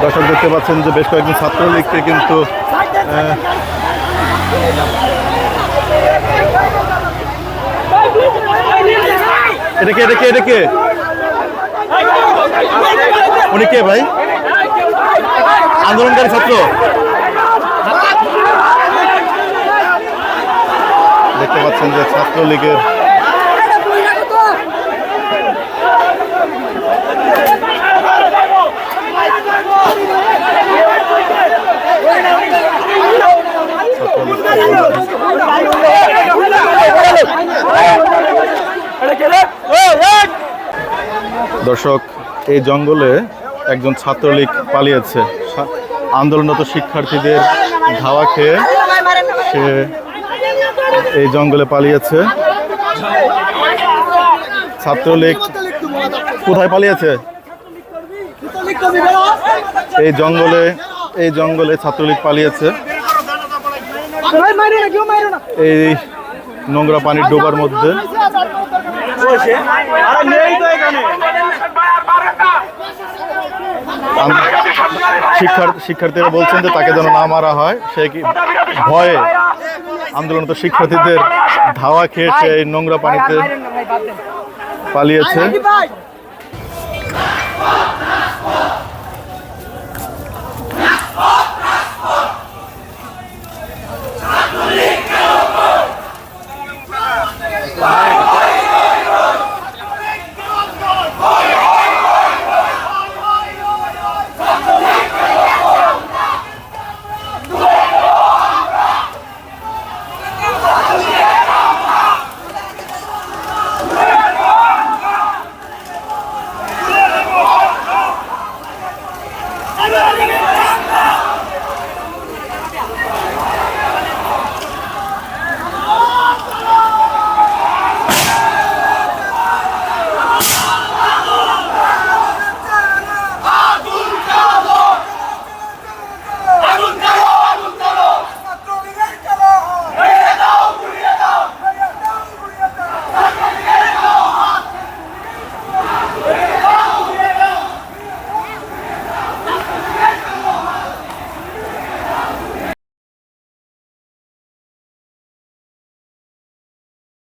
দর্শক দেখতে পাচ্ছেন যে বেশ কয়েকজন ছাত্রলীগকে কিন্তু আহ, এটা কে এটা কে এটা উনি কে ভাই? আন্দোলনকারী ছাত্র। দেখতে পাচ্ছেন যে ছাত্রলীগের দর্শক, এই জঙ্গলে একজন ছাত্রলীগ পালিয়েছে। আন্দোলনরত শিক্ষার্থীদের ধাওয়া খেয়ে সে এই জঙ্গলে পালিয়েছে। ছাত্রলীগ কোথায় পালিয়েছে? এই জঙ্গলে এই জঙ্গলে ছাত্রলীগ পালিয়েছে। এই নোংরা পানির ডোবার মধ্যে। শিক্ষার্থীরা বলছেন যে তাকে যেন না মারা হয়, সে কি ভয়ে আন্দোলনত শিক্ষার্থীদের ধাওয়া খেয়ে সে এই নোংরা পানিতে পালিয়েছে।